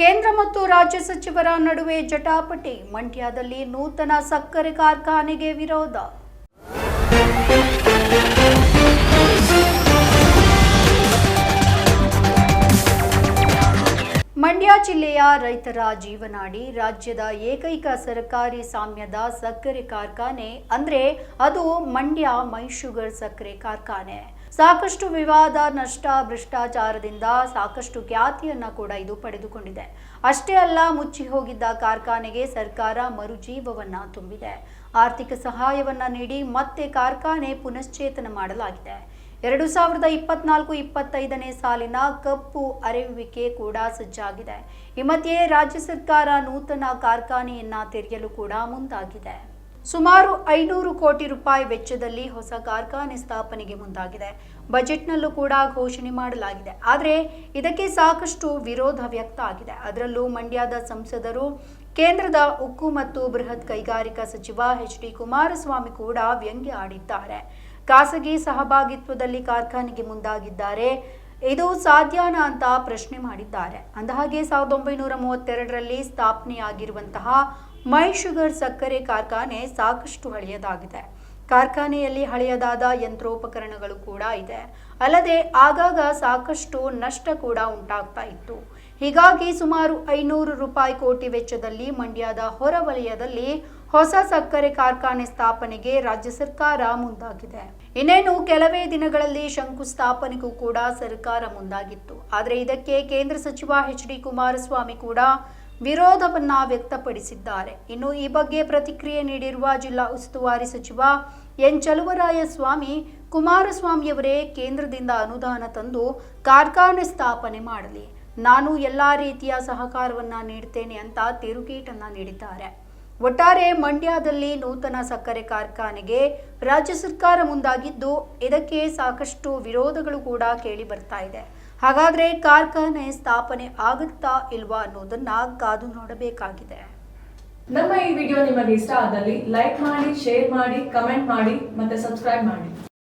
ಕೇಂದ್ರ ಮತ್ತು ರಾಜ್ಯ ಸಚಿವರ ನಡುವೆ ಜಟಾಪಟಿ, ಮಂಡ್ಯದಲ್ಲಿ ನೂತನ ಸಕ್ಕರೆ ಕಾರ್ಖಾನೆಗೆ ವಿರೋಧ. ಮಂಡ್ಯ ಜಿಲ್ಲೆಯ ರೈತರ ಜೀವನಾಡಿ ರಾಜ್ಯದ ಏಕೈಕ ಸರ್ಕಾರಿ ಸಾಮ್ಯದ ಸಕ್ಕರೆ ಕಾರ್ಖಾನೆ ಅಂದರೆ ಅದು ಮಂಡ್ಯ ಮೈ ಶುಗರ್ ಸಕ್ಕರೆ ಕಾರ್ಖಾನೆ. ಸಾಕಷ್ಟು ವಿವಾದ, ನಷ್ಟ, ಭ್ರಷ್ಟಾಚಾರದಿಂದ ಸಾಕಷ್ಟು ಖ್ಯಾತಿಯನ್ನ ಕೂಡ ಇದು ಪಡೆದುಕೊಂಡಿದೆ. ಅಷ್ಟೇ ಅಲ್ಲ, ಮುಚ್ಚಿ ಹೋಗಿದ್ದ ಕಾರ್ಖಾನೆಗೆ ಸರ್ಕಾರ ಮರುಜೀವವನ್ನ ತುಂಬಿದೆ. ಆರ್ಥಿಕ ಸಹಾಯವನ್ನ ನೀಡಿ ಮತ್ತೆ ಕಾರ್ಖಾನೆ ಪುನಶ್ಚೇತನ ಮಾಡಲಾಗಿದೆ. ಎರಡು ಸಾವಿರದ ಇಪ್ಪತ್ನಾಲ್ಕು ಇಪ್ಪತ್ತೈದನೇ ಸಾಲಿನ ಕಪ್ಪು ಅರೆಯುವಿಕೆ ಕೂಡ ಸಜ್ಜಾಗಿದೆ. ಈ ಮಧ್ಯೆ ರಾಜ್ಯ ಸರ್ಕಾರ ನೂತನ ಕಾರ್ಖಾನೆಯನ್ನ ತೆರೆಯಲು ಕೂಡ ಮುಂದಾಗಿದೆ. ಸುಮಾರು ಐನೂರು ಕೋಟಿ ರೂಪಾಯಿ ವೆಚ್ಚದಲ್ಲಿ ಹೊಸ ಕಾರ್ಖಾನೆ ಸ್ಥಾಪನೆಗೆ ಮುಂದಾಗಿದೆ. ಬಜೆಟ್ನಲ್ಲೂ ಕೂಡ ಘೋಷಣೆ ಮಾಡಲಾಗಿದೆ. ಆದರೆ ಇದಕ್ಕೆ ಸಾಕಷ್ಟು ವಿರೋಧ ವ್ಯಕ್ತ ಆಗಿದೆ. ಅದರಲ್ಲೂ ಮಂಡ್ಯದ ಸಂಸದರು, ಕೇಂದ್ರದ ಉಕ್ಕು ಮತ್ತು ಬೃಹತ್ ಕೈಗಾರಿಕಾ ಸಚಿವ ಎಚ್ ಡಿ ಕುಮಾರಸ್ವಾಮಿ ಕೂಡ ವ್ಯಂಗ್ಯ ಆಡಿದ್ದಾರೆ. ಖಾಸಗಿ ಸಹಭಾಗಿತ್ವದಲ್ಲಿ ಕಾರ್ಖಾನೆಗೆ ಮುಂದಾಗಿದ್ದಾರೆ. ಇದು ಸಾಧ್ಯನಾ ಅಂತ ಪ್ರಶ್ನೆ ಮಾಡಿದ್ದಾರೆ. ಅಂದಹಾಗೆ ಸಾವಿರದ ಒಂಬೈನೂರ ಮೂವತ್ತೆರಡರಲ್ಲಿ ಸ್ಥಾಪನೆಯಾಗಿರುವಂತಹ ಮೈ ಶುಗರ್ ಸಕ್ಕರೆ ಕಾರ್ಖಾನೆ ಸಾಕಷ್ಟು ಹಳೆಯದಾಗಿದೆ. ಕಾರ್ಖಾನೆಯಲ್ಲಿ ಹಳೆಯದಾದ ಯಂತ್ರೋಪಕರಣಗಳು ಕೂಡ ಇದೆ. ಅಲ್ಲದೆ ಆಗಾಗ ಸಾಕಷ್ಟು ನಷ್ಟ ಕೂಡ ಉಂಟಾಗ್ತಾ ಇತ್ತು. ಹೀಗಾಗಿ ಸುಮಾರು ಐನೂರು ರೂಪಾಯಿ ಕೋಟಿ ವೆಚ್ಚದಲ್ಲಿ ಮಂಡ್ಯದ ಹೊರವಲಯದಲ್ಲಿ ಹೊಸ ಸಕ್ಕರೆ ಕಾರ್ಖಾನೆ ಸ್ಥಾಪನೆಗೆ ರಾಜ್ಯ ಸರ್ಕಾರ ಮುಂದಾಗಿದೆ. ಇನ್ನೇನು ಕೆಲವೇ ದಿನಗಳಲ್ಲಿ ಶಂಕುಸ್ಥಾಪನೆಗೂ ಕೂಡ ಸರ್ಕಾರ ಮುಂದಾಗಿತ್ತು. ಆದರೆ ಇದಕ್ಕೆ ಕೇಂದ್ರ ಸಚಿವ ಎಚ್ ಡಿ ಕುಮಾರಸ್ವಾಮಿ ಕೂಡ ವಿರೋಧವನ್ನ ವ್ಯಕ್ತಪಡಿಸಿದ್ದಾರೆ. ಇನ್ನು ಈ ಬಗ್ಗೆ ಪ್ರತಿಕ್ರಿಯೆ ನೀಡಿರುವ ಜಿಲ್ಲಾ ಉಸ್ತುವಾರಿ ಸಚಿವ ಎನ್. ಚಲುವರಾಯ ಸ್ವಾಮಿ ಕುಮಾರಸ್ವಾಮಿಯವರೇ ಕೇಂದ್ರದಿಂದ ಅನುದಾನ ತಂದು ಕಾರ್ಖಾನೆ ಸ್ಥಾಪನೆ ಮಾಡಲಿ. ನಾನು ಎಲ್ಲ ರೀತಿಯ ಸಹಕಾರವನ್ನ ನೀಡ್ತೇನೆ ಅಂತ ತಿರುಗೇಟನ್ನ ನೀಡಿದ್ದಾರೆ. ಒಟ್ಟಾರೆ ಮಂಡ್ಯದಲ್ಲಿ ನೂತನ ಸಕ್ಕರೆ ಕಾರ್ಖಾನೆಗೆ ರಾಜ್ಯ ಸರ್ಕಾರ ಮುಂದಾಗಿದ್ದು ಇದಕ್ಕೆ ಸಾಕಷ್ಟು ವಿರೋಧಗಳು ಕೂಡ ಕೇಳಿ ಬರ್ತಾ ಇದೆ. ಹಾಗಾದ್ರೆ ಕಾರ್ಖಾನೆ ಸ್ಥಾಪನೆ ಆಗುತ್ತಾ ಇಲ್ವಾ ಅನ್ನೋದನ್ನ ಕಾದು ನೋಡಬೇಕಾಗಿದೆ. ನಮ್ಮ ಈ ವಿಡಿಯೋ ನಿಮಗೆ ಇಷ್ಟ ಆದಲ್ಲಿ ಲೈಕ್ ಮಾಡಿ, ಶೇರ್ ಮಾಡಿ, ಕಮೆಂಟ್ ಮಾಡಿ ಮತ್ತೆ ಸಬ್ಸ್ಕ್ರೈಬ್ ಮಾಡಿ.